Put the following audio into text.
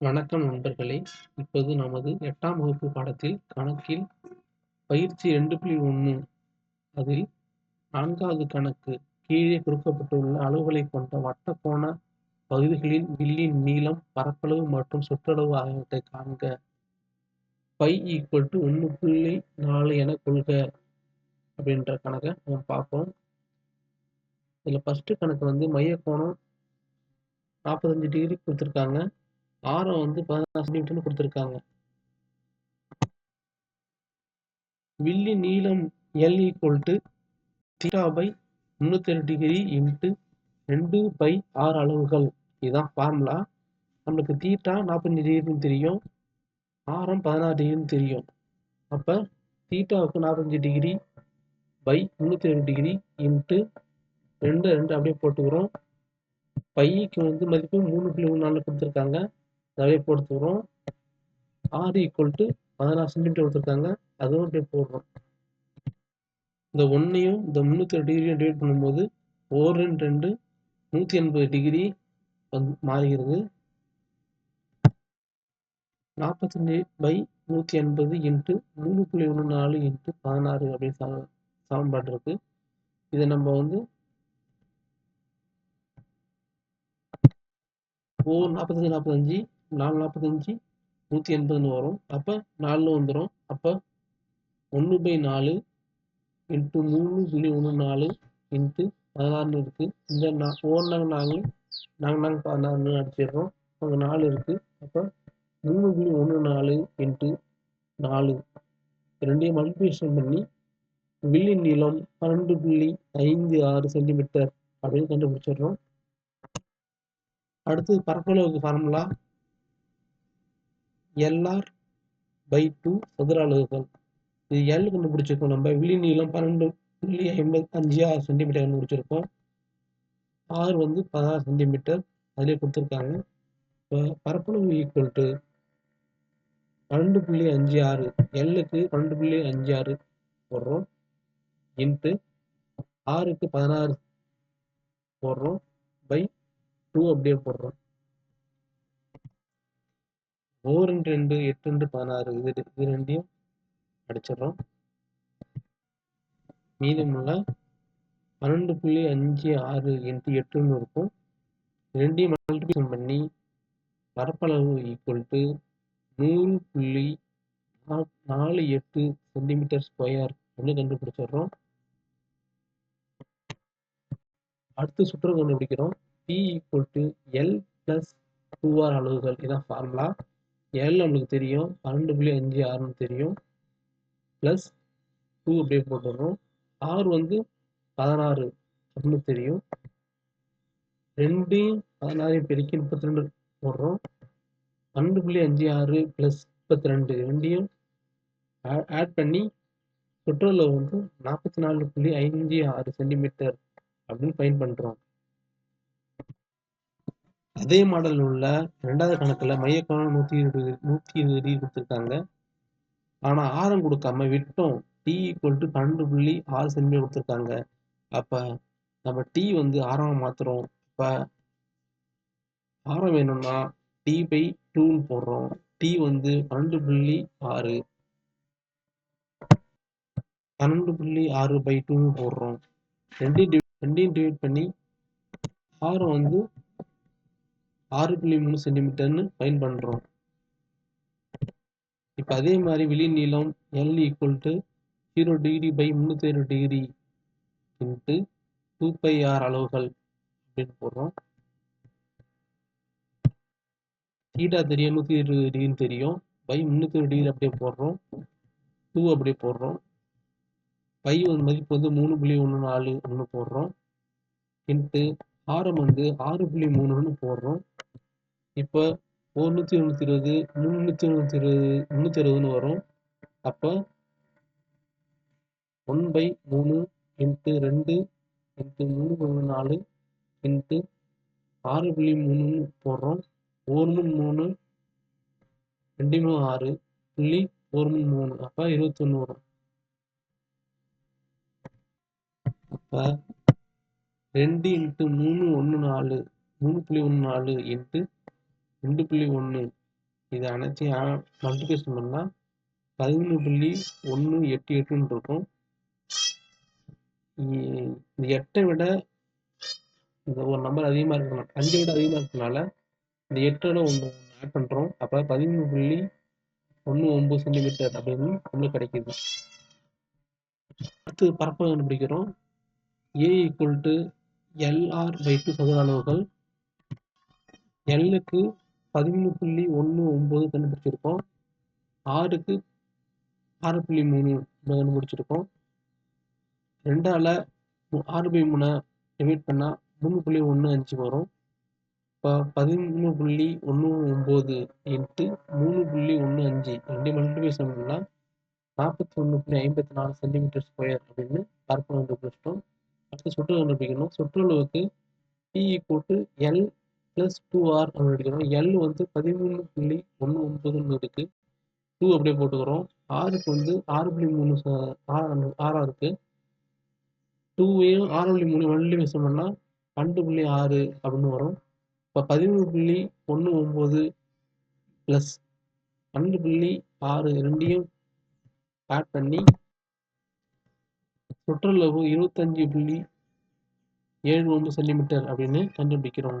வணக்கம் நண்பர்களே! இப்போது நமது எட்டாம் வகுப்பு பாடத்தில் கணக்கில் பயிற்சி ரெண்டு புள்ளி ஒன்று அதில் நான்காவது கணக்கு கீழே கொடுக்கப்பட்டுள்ள அளவுகளை கொண்ட வட்டக்கோண பகுதிகளின் வில்லின் நீளம், பரப்பளவு மற்றும் சுற்றளவு ஆகியவற்றை காண்க. பை ஈக்குவல் டு ஒன்று புள்ளி நாலு என கொள்க அப்படின்ற கணக்கை நம்ம பார்ப்போம். இதில் ஃபஸ்ட்டு கணக்கு வந்து மையக்கோணம் நாற்பத்தஞ்சு டிகிரி கொடுத்துருக்காங்க. ஆரம் வந்து பதினாறு சென்டிமீட்டர்னு கொடுத்துருக்காங்க. வில்லி நீளம் L equal to theta by முந்நூற்றி டிகிரி இன்ட்டு ரெண்டு பை ஆறு அளவுகள். இதுதான் ஃபார்முலா நம்மளுக்கு தீட்டா நாற்பத்தஞ்சு டிகிரின்னு தெரியும். ஆரம் பதினாறு டிகிரின்னு தெரியும். அப்போ தீட்டாவுக்கு நாற்பத்தஞ்சு டிகிரி பை முந்நூற்றி டிகிரி இன்ட்டு ரெண்டு ரெண்டு அப்படியே போட்டுக்கிறோம். பைக்கு வந்து மதிப்பு மூணு புள்ளி மூணு நாலு கொடுத்துருக்காங்க. அதே போட்டுக்கிறோம் ஆறு ஈக்குவல் டு பதினாறு சென்டிமீட்டர் கொடுத்துருக்காங்க. அதுவும் அப்படியே போடுறோம். இந்த ஒன்றையும் இந்த முந்நூற்றி டிகிரியும் டிவைட் பண்ணும்போது ஓர் ரெண்டு ரெண்டு நூற்றி எண்பது டிகிரி வந்து மாறுகிறது. நாற்பத்தஞ்சு பை நூற்றி எண்பது இன்ட்டு மூணு புள்ளி ஒன்று நாலு இன்ட்டு பதினாறு அப்படின்னு சம சமன்பாடு இருக்கு. இதை நம்ம வந்து ஓ நாற்பத்தஞ்சு நாற்பத்தஞ்சு நாலு நாற்பத்தஞ்சு நூற்றி எண்பதுன்னு வரும். அப்போ நாலுன்னு வந்துடும் அப்போ ஒன்று பை நாலு இன்ட்டு மூணு புள்ளி ஒன்று நாலு இன்ட்டு பதினாறுன்னு இருக்குது இந்த நா ஓர்னாங்க நாங்கள் நாங்கள் நாங்கள் பதினாறுன்னு அடிச்சிடுறோம். அங்கே நாலு இருக்குது அப்போ மூணு புள்ளி ஒன்று நாலு இன்ட்டு நாலு. ரெண்டையும் மல்டிபிகேஷன் பண்ணி வில்லி நீளம் பன்னெண்டு புள்ளி ஐந்து ஆறு சென்டிமீட்டர் அப்படின்னு கண்டுபிடிச்சிடுறோம். அடுத்து பரப்பளவுக்கு ஃபார்முலா எல்ஆர் பை டூ சதுர அலகுகள் இது எல் கண்டுபிடிச்சிருக்கோம். நம்ம விழி நீளம் பன்னெண்டு புள்ளி ஐம்பது அஞ்சு ஆறு சென்டிமீட்டர் கண்டுபிடிச்சிருக்கோம் ஆறு வந்து பதினாறு சென்டிமீட்டர் அதிலே கொடுத்துருக்காங்க. இப்போ பரப்பளவு ஈக்குவல் டு பன்னெண்டு புள்ளி அஞ்சு ஆறு. எல்லுக்கு பன்னெண்டு புள்ளி அஞ்சு ஆறு போடுறோம். இன்ட்டு ஆறுக்கு பதினாறு போடுறோம். பை டூ அப்படியே போடுறோம். ஓ ரெண்டு ரெண்டு எட்டு ரெண்டு பதினாறு இது இது ரெண்டையும் அடிச்சிடுறோம். மீதமுள்ள பன்னெண்டு புள்ளி அஞ்சு ஆறு இன்ட்டு எட்டுன்னு இருக்கும். ரெண்டையும் மல்டிபிகேஷன் பண்ணி பரப்பளவு ஈக்குவல் டு நூறு புள்ளி நாலு எட்டு சென்டிமீட்டர் ஸ்கொயர் அப்படின்னு கண்டுபிடிச்சிடுறோம். அடுத்து சுற்று கண்டுபிடிக்கிறோம். P equal to L plus two R அளவுகள். இதான் ஃபார்முலா ஏழு நம்மளுக்கு தெரியும் பன்னெண்டு புள்ளி அஞ்சு ஆறுன்னு தெரியும். ப்ளஸ் டூ அப்படியே போட்டுடுறோம். ஆறு வந்து பதினாறு அப்படின்னு தெரியும். ரெண்டையும் பதினாறையும் பெருக்கி முப்பத்தி ரெண்டு போடுறோம்? பன்னெண்டு புள்ளி அஞ்சு ஆறு ப்ளஸ் முப்பத்தி ரெண்டு ரெண்டையும் ஆட் பண்ணி சுற்றுலா வந்து நாற்பத்தி நாலு புள்ளி ஐந்து ஆறு சென்டிமீட்டர் அப்படின்னு ஃபைன் பண்ணுறோம் அதே மாடலில் உள்ள ரெண்டாவது கணக்கில் மையக்கோணம் நூற்றி இருபது நூற்றி இருபது டிகிரி கொடுத்துருக்காங்க. ஆனால் ஆரம் கொடுக்காம விட்டோம். டி ஈக்குவல் டு பன்னெண்டு புள்ளி ஆறு சென்டிமீட்டர் கொடுத்துருக்காங்க. அப்போ நம்ம டி வந்து ஆரம் மாற்றுறோம் இப்போ ஆரம் வேணும்னா டி பை டூன்னு போடுறோம். டி வந்து பன்னெண்டு புள்ளி ஆறு. பன்னெண்டு புள்ளி ஆறு பை டூன்னு போடுறோம். ரெண்டையும் டிவைட் ரெண்டையும் டிவைட் பண்ணி ஆரம் வந்து ஆறு புள்ளி மூணு சென்டிமீட்டர்னு ஃபைன் பண்ணுறோம் இப்போ அதே மாதிரி வெளி நீளம் L equal to zero degree by முந்நூற்றி ஏழு degree into two pi R அளவுகள் அப்படின்னு போடுறோம். தீட்டா தெரியும் நூற்றி இருபது டிகிரின்னு தெரியும். பை முந்நூற்றி ஒரு டிகிரி அப்படியே போடுறோம். டூ அப்படியே போடுறோம். பை வந்து மதிப்பு வந்து மூணு புள்ளி ஒன்று நாலு ஒன்று போடுறோம். இன்ட்டு ஆரம் வந்து ஆறு புள்ளி மூணுன்னு போடுறோம். இப்போ ஒரு நூற்றி தொண்ணூற்றி இருபது முந்நூற்றி தொண்ணூற்றி இருபது முந்நூற்றி அறுபதுன்னு வரும். அப்போ ஒன் பை மூணு இன்ட்டு ரெண்டு இன்ட்டு மூணு ஒன்று நாலு இன்ட்டு ஆறு புள்ளி மூணுன்னு போடுறோம். ஒரு மூணு மூணு ரெண்டு மூணு ஆறு புள்ளி ஒரு மூணு. மூணு அப்போ இருபத்தொன்று வரும். அப்போ ரெண்டு இன்ட்டு மூணு ஒன்று நாலு மூணு புள்ளி ஒன்று நாலு இன்ட்டு ரெண்டு புள்ளி ஒன்று இது அனைத்தையும் மல்டிபிகேஷன் பண்ணால் பதிமூணு புள்ளி ஒன்று எட்டு எட்டுன்னு இருக்கும். இந்த எட்டை விட இந்த ஒரு நம்பர் அதிகமாக இருக்கணும் அஞ்சை விட அதிகமாக இருக்கனால இந்த எட்டோட ஒன்று ஆட் பண்ணுறோம் அப்போ பதிமூணு புள்ளி ஒன்று ஒம்பது சென்டிமீட்டர் அப்படின்னு நம்மளுக்கு கிடைக்கிது. அடுத்து பரப்பளவு கண்டுபிடிக்கிறோம். A equal to LR by two சதுர அளவுகள். எல்லுக்கு பதிமூணு புள்ளி ஒன்று ஒம்பது கண்டுபிடிச்சிருக்கோம். ஆறுக்கு ஆறு புள்ளி மூணு கண்டுபிடிச்சிருக்கோம். ரெண்டால் ஆறு பை மூணை டிவைட் பண்ணால் மூணு புள்ளி ஒன்று அஞ்சு வரும். இப்போ பதிமூணு புள்ளி ஒன்று ஒம்பது இன்ட்டு மூணு புள்ளி ஒன்று அஞ்சு ரெண்டு மல்டிபிகேஷன் பண்ணால் நாற்பத்தி ஒன்று புள்ளி ஐம்பத்தி நாலு சென்டிமீட்டர் ஸ்கொயர் அப்படின்னு பரப்பு கண்டுபிடிச்சிட்டோம் அடுத்து சுற்றுலா கண்டுபிடிக்கணும். சுற்றுலாவுக்கு டி போட்டு எல் ப்ளஸ் டூ ஆர் கண்டுபிடிக்கணும் எல் வந்து பதிமூணு புள்ளி ஒன்று ஒன்பதுன்னு இருக்குது டூ அப்படியே போட்டுக்கிறோம். ஆறுக்கு வந்து ஆறு புள்ளி மூணு ஆறாக இருக்குது டூவையும் ஆறு புள்ளி மூணு மல்டிபிகேஷன் பண்ணால் பன்னெண்டு புள்ளி ஆறு அப்படின்னு வரும். இப்போ பதிமூணு புள்ளி ஒன்று ஒம்பது ப்ளஸ் பன்னெண்டு புள்ளி ஆறு ரெண்டையும் ஆட் பண்ணி சுற்றளவு இருபத்தஞ்சி புள்ளி ஏழு ஒன்று சென்டிமீட்டர் அப்படின்னு கண்டுபிடிக்கிறோம்.